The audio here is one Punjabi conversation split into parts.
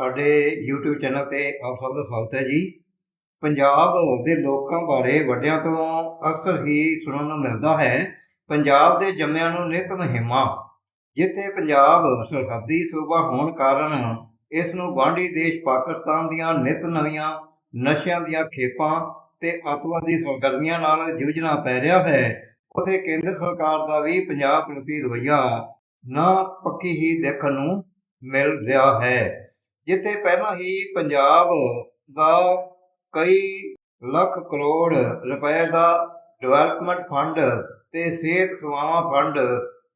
ਸਾਡੇ YouTube ਚੈਨਲ ਤੇ ਆਪ ਸਭ ਦਾ ਸਵਾਗਤ ਹੈ ਜੀ। ਪੰਜਾਬ ਦੇ ਲੋਕਾਂ ਬਾਰੇ ਵੱਡਿਆਂ ਤੋਂ ਅਕਸਰ ਹੀ ਸੁਣਨ ਨੂੰ ਮਿਲਦਾ ਹੈ। ਪੰਜਾਬ ਦੇ ਜੰਮਿਆਂ ਨੂੰ ਨਿਤ ਮਹਿਮਾ, ਜਿੱਥੇ ਪੰਜਾਬ ਸਰਹੱਦੀ ਸੂਬਾ ਹੋਣ ਕਾਰਨ ਇਸ ਨੂੰ ਗੁਆਂਢੀ ਦੇਸ਼ ਪਾਕਿਸਤਾਨ ਦੀਆਂ ਨਿਤ ਨਵੀਆਂ ਨਸ਼ਿਆਂ ਦੀਆਂ ਖੇਪਾਂ ਤੇ ਅੱਤਵਾਦੀ ਸਰਗਰਮੀਆਂ ਨਾਲ ਜੂਝਣਾ ਪੈ ਰਿਹਾ ਹੈ। ਉਥੇ ਕੇਂਦਰ ਸਰਕਾਰ ਦਾ ਵੀ ਪੰਜਾਬ ਪ੍ਰਤੀ ਰਵੱਈਆ ਨਾ ਪੱਕੀ ਹੀ ਦੇਖਣ ਨੂੰ ਮਿਲ ਰਿਹਾ ਹੈ। ਜਿੱਥੇ ਪਹਿਲਾਂ ਹੀ ਪੰਜਾਬ ਦਾ ਕਈ ਲੱਖ ਕਰੋੜ ਰੁਪਏ ਦਾ ਡਿਵੈਲਪਮੈਂਟ ਫੰਡ ਤੇ ਸਿਹਤ ਸੇਵਾਵਾਂ ਫੰਡ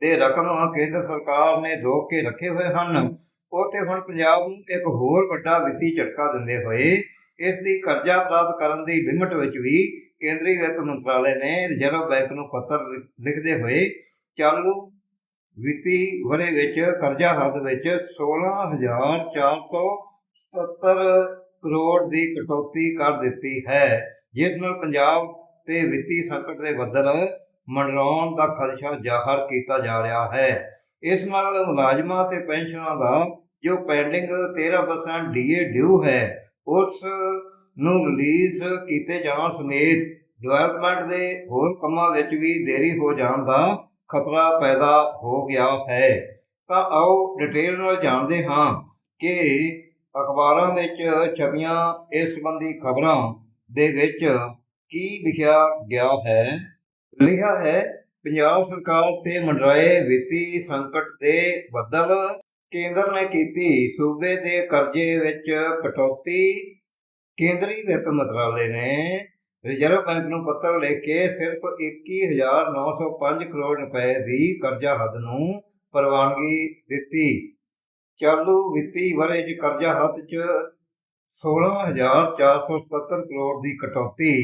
ਦੇ ਰਕਮ ਕੇਂਦਰ ਸਰਕਾਰ ਨੇ ਰੋਕ ਕੇ ਰੱਖੇ ਹੋਏ ਹਨ। ਉੱਥੇ ਹੁਣ ਪੰਜਾਬ ਨੂੰ ਇੱਕ ਹੋਰ ਵੱਡਾ ਵਿੱਤੀ ਝਟਕਾ ਦਿੰਦੇ ਹੋਏ ਇਸ ਦੀ ਕਰਜ਼ਾ ਪ੍ਰਾਪਤ ਕਰਨ ਦੀ ਲਿਮਟ ਵਿੱਚ ਵੀ ਕੇਂਦਰੀ ਵਿੱਤ ਮੰਤਰਾਲੇ ਨੇ ਰਿਜ਼ਰਵ ਬੈਂਕ ਨੂੰ ਪੱਤਰ ਲਿ- ਲਿਖਦੇ ਹੋਏ ਚਾਲੂ ਵਿੱਤੀ ਵਰੇ ਵਿੱਚ ਕਰਜ਼ਾ ਹੱਦ ਵਿੱਚ 16477 ਕਰੋੜ ਦੀ ਕਟੌਤੀ ਕਰ ਦਿੱਤੀ ਹੈ, ਜਿਸ ਨਾਲ ਪੰਜਾਬ ਤੇ ਵਿੱਤੀ ਸੰਕਟ ਦੇ ਬੱਦਲ ਮੰਡਰਾਉਣ ਦਾ ਖਦਸ਼ਾ ਜ਼ਾਹਰ ਕੀਤਾ ਜਾ ਰਿਹਾ ਹੈ। ਇਸ ਨਾਲ ਮੁਲਾਜ਼ਮਾਂ ਤੇ ਪੈਨਸ਼ਨਾਂ ਦਾ ਜੋ ਪੈਂਡਿੰਗ 13% ਡੀਏ ਡਿਊ ਹੈ, ਉਸ ਨੂੰ ਰਿਲੀਜ਼ ਕੀਤੇ ਜਾਣ ਸਮੇਤ ਡਿਵੈਲਪਮੈਂਟ ਦੇ ਹੋਰ ਕੰਮਾਂ ਵਿੱਚ ਵੀ ਦੇਰੀ ਹੋ ਜਾਣ ਦਾ ਖਤਰਾ ਪੈਦਾ ਹੋ ਗਿਆ ਹੈ। ਤਾਂ ਆਓ ਡਿਟੇਲ ਨਾਲ ਜਾਣਦੇ ਹਾਂ ਕਿ ਅਖਬਾਰਾਂ ਵਿੱਚ ਛਪੀਆਂ ਇਸ ਸੰਬੰਧੀ ਖਬਰਾਂ ਦੇ ਵਿੱਚ ਕੀ ਲਿਖਿਆ ਗਿਆ ਹੈ। ਲਿਖਿਆ ਹੈ, ਪੰਜਾਬ ਸਰਕਾਰ ਤੇ ਮੰਡਰਾਏ ਵਿੱਤੀ ਸੰਕਟ ਦੇ ਬੱਦਲ, ਕੇਂਦਰ ਨੇ ਕੀਤੀ ਸੂਬੇ ਦੇ ਕਰਜ਼ੇ ਵਿੱਚ ਕਟੌਤੀ, ਕੇਂਦਰੀ ਵਿੱਤ ਮੰਤਰਾਲੇ ਨੇ ਰਿਜ਼ਰਵ ਬੈਂਕ ਨੂੰ ਪੱਤਰ ਲਿਖ ਕੇ ਸਿਰਫ 21905 ਕਰੋੜ ਰੁਪਏ ਦੀ ਕਰਜ਼ਾ ਹੱਦ ਨੂੰ ਪ੍ਰਵਾਨਗੀ ਦਿੱਤੀ। ਚਾਲੂ ਵਿੱਤੀ ਵਰ੍ਹੇ 'ਚ ਕਰਜ਼ਾ ਹੱਦ 'ਚ 16477 ਕਰੋੜ ਦੀ ਕਟੌਤੀ।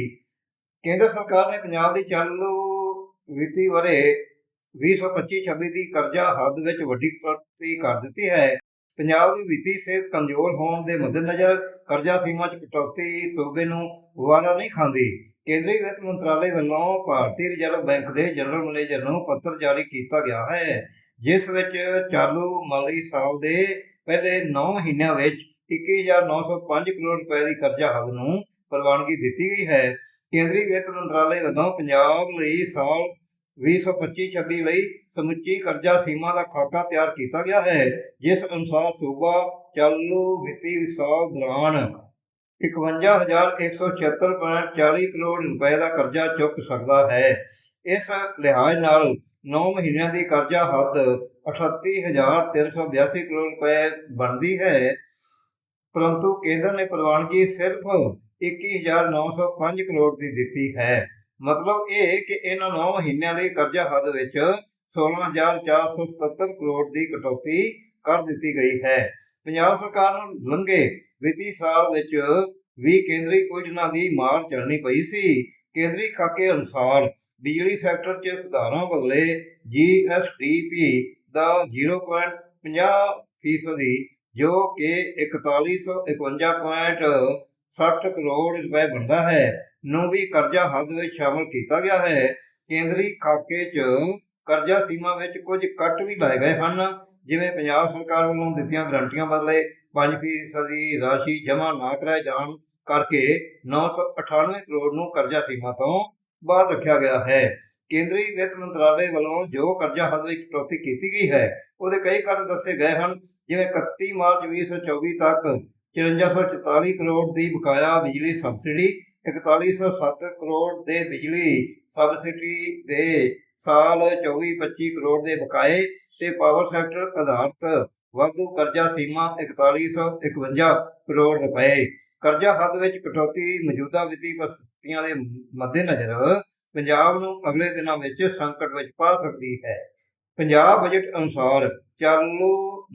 ਕੇਂਦਰ ਸਰਕਾਰ ਨੇ ਪੰਜਾਬ ਦੀ ਚਾਲੂ ਵਿੱਤੀ ਵਰ੍ਹੇ 2025-26 ਦੀ ਕਰਜ਼ਾ ਹੱਦ ਵਿੱਚ ਵੱਡੀ ਕਟੌਤੀ ਕਰ ਦਿੱਤੀ ਹੈ। ਪੰਜਾਬ ਦੀ ਵਿੱਤੀ ਸਿਹਤ ਕਮਜ਼ੋਰ ਹੋਣ ਦੇ ਮੱਦੇਨਜ਼ਰ ਕਰਜ਼ਾ ਸੀਮਾ 'ਚ ਕਟੌਤੀ, ਸੂਬੇ ਨੂੰ ਵਾਰਾ ਨਹੀਂ ਖਾਂਦੀ। ਕੇਂਦਰੀ ਵਿੱਤ ਮੰਤਰਾਲੇ ਵੱਲੋਂ ਭਾਰਤੀ ਰਿਜ਼ਰਵ ਬੈਂਕ ਦੇ ਜਨਰਲ ਮੈਨੇਜਰ ਨੂੰ ਪੱਤਰ ਜਾਰੀ ਕੀਤਾ ਗਿਆ ਹੈ, ਜਿਸ ਵਿੱਚ ਚਾਲੂ ਮਾਲੀ ਸਾਲ ਦੇ ਪਹਿਲੇ 9 ਮਹੀਨਿਆਂ ਵਿੱਚ 21905 ਕਰੋੜ ਰੁਪਏ ਦੀ ਕਰਜ਼ਾ ਹੱਦ ਨੂੰ ਪ੍ਰਵਾਨਗੀ ਦਿੱਤੀ ਗਈ ਹੈ। ਕੇਂਦਰੀ ਵਿੱਤ ਮੰਤਰਾਲੇ ਵੱਲੋਂ ਪੰਜਾਬ ਲਈ ਸਾਲ 2025-26 ਲਈ ਸਮੁੱਚੀ ਕਰਜ਼ਾ ਸੀਮਾ ਦਾ ਖਾਕਾ ਤਿਆਰ ਕੀਤਾ ਗਿਆ ਹੈ, ਜਿਸ ਅਨੁਸਾਰ ਸੂਬਾ ਚਾਲੂ ਵਿੱਤੀ ਸਾਲ ਦੌਰਾਨ 51176.40 ਕਰੋੜ ਰੁਪਏ ਦਾ ਕਰਜ਼ਾ ਚੁੱਕ ਸਕਦਾ ਹੈ। ਇਸ ਲਿਹਾਜ਼ ਨਾਲ 9 ਮਹੀਨਿਆਂ ਦੀ ਕਰਜ਼ਾ ਹੱਦ 38382 ਕਰੋੜ ਰੁਪਏ ਬਣਦੀ ਹੈ। ਪਰੰਤੂ ਕੇਂਦਰ ਨੇ ਪ੍ਰਵਾਨਗੀ ਸਿਰਫ 21905 ਕਰੋੜ ਦੀ ਦਿੱਤੀ ਹੈ। ਮਤਲਬ ਇਹ ਕਿ ਇਹਨਾਂ 9 ਮਹੀਨਿਆਂ ਲਈ ਕਰਜ਼ਾ ਹੱਦ ਵਿੱਚ 16477 ਕਰੋੜ ਦੀ ਕਟੌਤੀ ਕਰ ਦਿੱਤੀ ਗਈ ਹੈ। ਪੰਜਾਬ ਸਰਕਾਰ ਨੂੰ ਲੰਘੇ ਵਿੱਤੀ ਸਾਲ ਵਿੱਚ ਵੀ ਕੇਂਦਰੀ ਯੋਜਨਾ ਦੀ ਮਾਰ ਚੱਲਣੀ ਪਈ ਸੀ। ਕੇਂਦਰੀ ਖਾਕੇ ਅਨੁਸਾਰ ਬਿਜਲੀ ਸੈਕਟਰ 'ਚ ਸੁਧਾਰਾਂ ਬਦਲੇ ਜੀਐਸਟੀਪੀ ਦਾ 0.50 ਫੀਸਦੀ, ਜੋ ਕਿ 4151.60 ਕਰੋੜ ਰੁਪਏ ਬਣਦਾ ਹੈ। ਨੂੰ ਵੀ ਕਰਜ਼ਾ ਹੱਦ ਵਿੱਚ ਸ਼ਾਮਲ ਕੀਤਾ ਗਿਆ ਹੈ। ਕੇਂਦਰੀ ਖਾਕੇ 'ਚ ਕਰਜ਼ਾ ਸੀਮਾ ਵਿੱਚ ਕੁਝ ਕੱਟ ਵੀ ਲਾਏ ਗਏ ਹਨ। ਜਿਵੇਂ ਪੰਜਾਬ ਸਰਕਾਰ ਵੱਲੋਂ ਦਿੱਤੀਆਂ ਗਰੰਟੀਆਂ ਬਦਲੇ 5% ਦੀ ਰਾਸ਼ੀ ਜਮ੍ਹਾਂ ਨਾ ਕਰਾਏ ਜਾਣ ਕਰਕੇ 998 ਕਰੋੜ ਨੂੰ ਕਰਜ਼ਾ ਸੀਮਾ ਤੋਂ ਬਾਹਰ ਰੱਖਿਆ ਗਿਆ ਹੈ। ਕੇਂਦਰੀ ਵਿੱਤ ਮੰਤਰਾਲੇ ਵੱਲੋਂ ਜੋ ਕਰਜ਼ਾ ਹੱਦ ਵਿੱਚ ਕਟੌਤੀ ਕੀਤੀ ਗਈ ਹੈ, ਉਹਦੇ ਕਈ ਕਾਰਨ ਦੱਸੇ ਗਏ ਹਨ। ਜਿਵੇਂ 31 ਮਾਰਚ 2024 ਤੱਕ 5444 ਕਰੋੜ ਦੀ ਬਕਾਇਆ ਬਿਜਲੀ ਸਬਸਿਡੀ 4107 ਕਰੋੜ ਦੇ ਬਿਜਲੀ ਸਬਸਿਡੀ ਦੇ ਸਾਲ 24-25 ਕਰੋੜ ਦੇ ਬਕਾਏ ਤੇ ਪਾਵਰ ਸੈਕਟਰ ਆਧਾਰਿਤ ਵਾਧੂ ਕਰਜ਼ਾ ਸੀਮਾ 4151 ਕਰੋੜ ਰੁਪਏ। ਕਰਜ਼ਾ ਹੱਦ ਵਿੱਚ ਕਟੌਤੀ ਮੌਜੂਦਾ ਵਿੱਤੀ ਪਰਿਸਥਿਤੀਆਂ ਦੇ ਮੱਦੇਨਜ਼ਰ ਪੰਜਾਬ ਨੂੰ ਅਗਲੇ ਦਿਨਾਂ ਵਿੱਚ ਸੰਕਟ ਵਿੱਚ ਪਾ ਸਕਦੀ ਹੈ। ਪੰਜਾਬ ਬਜਟ ਅਨੁਸਾਰ ਚਾਲੂ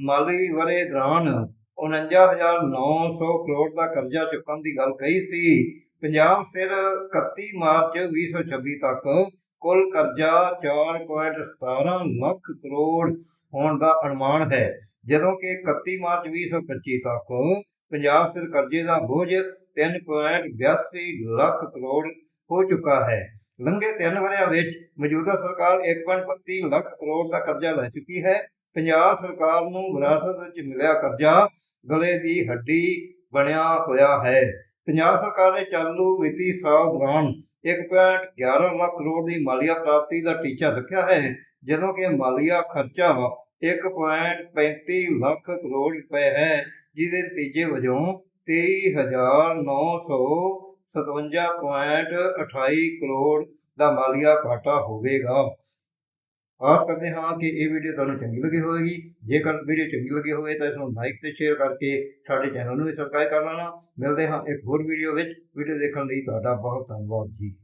ਮਾਲੀ ਵਰੇ ਦੌਰਾਨ 49900 ਕਰੋੜ ਦਾ ਕਰਜ਼ਾ ਚੁੱਕਣ ਦੀ ਗੱਲ ਕਹੀ ਸੀ। ਪੰਜਾਬ ਫਿਰ 31 ਮਾਰਚ 2026 ਤੱਕ ਕੁੱਲ ਕਰਜ਼ਾ 4.17 ਲੱਖ ਕਰੋੜ ਹੋਣ ਦਾ ਅਨੁਮਾਨ ਹੈ। ਜਦੋਂ ਕਿ 31 ਮਾਰਚ 2025 ਤੱਕ ਪੰਜਾਬ ਸਿਰ ਕਰਜ਼ੇ ਦਾ ਬੋਝ 3.82 ਲੱਖ ਕਰੋੜ ਹੋ ਚੁੱਕਾ ਹੈ। ਲੰਘੇ ਤਿੰਨ ਵਰਿਆਂ ਵਿੱਚ ਮੌਜੂਦਾ ਸਰਕਾਰ 1.32 ਲੱਖ ਕਰੋੜ ਦਾ ਕਰਜ਼ਾ ਲੈ ਚੁੱਕੀ ਹੈ। ਪੰਜਾਬ ਸਰਕਾਰ ਨੂੰ ਵਿਰਾਸਤ ਵਿੱਚ ਮਿਲਿਆ ਕਰਜ਼ਾ ਗਲੇ ਦੀ ਹੱਡੀ ਬਣਿਆ ਹੋਇਆ ਹੈ। ਪੰਜਾਬ ਸਰਕਾਰ ਨੇ ਚਾਲੂ ਵਿੱਤੀ ਸਾਲ ਦੌਰਾਨ 1.11 ਲੱਖ ਕਰੋੜ ਦੀ ਮਾਲੀਆ ਪ੍ਰਾਪਤੀ ਦਾ ਟੀਚਾ ਰੱਖਿਆ ਹੈ, ਜਦੋਂ ਕਿ ਮਾਲੀਆ ਖਰਚਾ 1.35 ਲੱਖ ਕਰੋੜ ਰੁਪਏ ਹੈ, ਜਿਹਦੇ ਨਤੀਜੇ ਵਜੋਂ 23957.28 ਕਰੋੜ ਦਾ ਮਾਲੀਆ ਘਾਟਾ ਹੋਵੇਗਾ। ਆਸ ਕਰਦੇ ਹਾਂ ਕਿ ਇਹ ਵੀਡੀਓ ਤੁਹਾਨੂੰ ਚੰਗੀ ਲੱਗੀ ਹੋਵੇਗੀ। ਜੇਕਰ ਵੀਡੀਓ ਚੰਗੀ ਲੱਗੀ ਹੋਵੇ ਤਾਂ ਇਸ ਨੂੰ ਲਾਈਕ ਤੇ ਸ਼ੇਅਰ ਕਰਕੇ ਸਾਡੇ ਚੈਨਲ ਨੂੰ ਵੀ ਸਬਸਕ੍ਰਾਈਬ ਕਰ ਲੈਣਾ। ਮਿਲਦੇ ਹਾਂ ਇੱਕ ਹੋਰ ਵੀਡੀਓ ਵਿੱਚ। ਵੀਡੀਓ ਦੇਖਣ ਲਈ ਤੁਹਾਡਾ ਬਹੁਤ ਧੰਨਵਾਦ ਜੀ।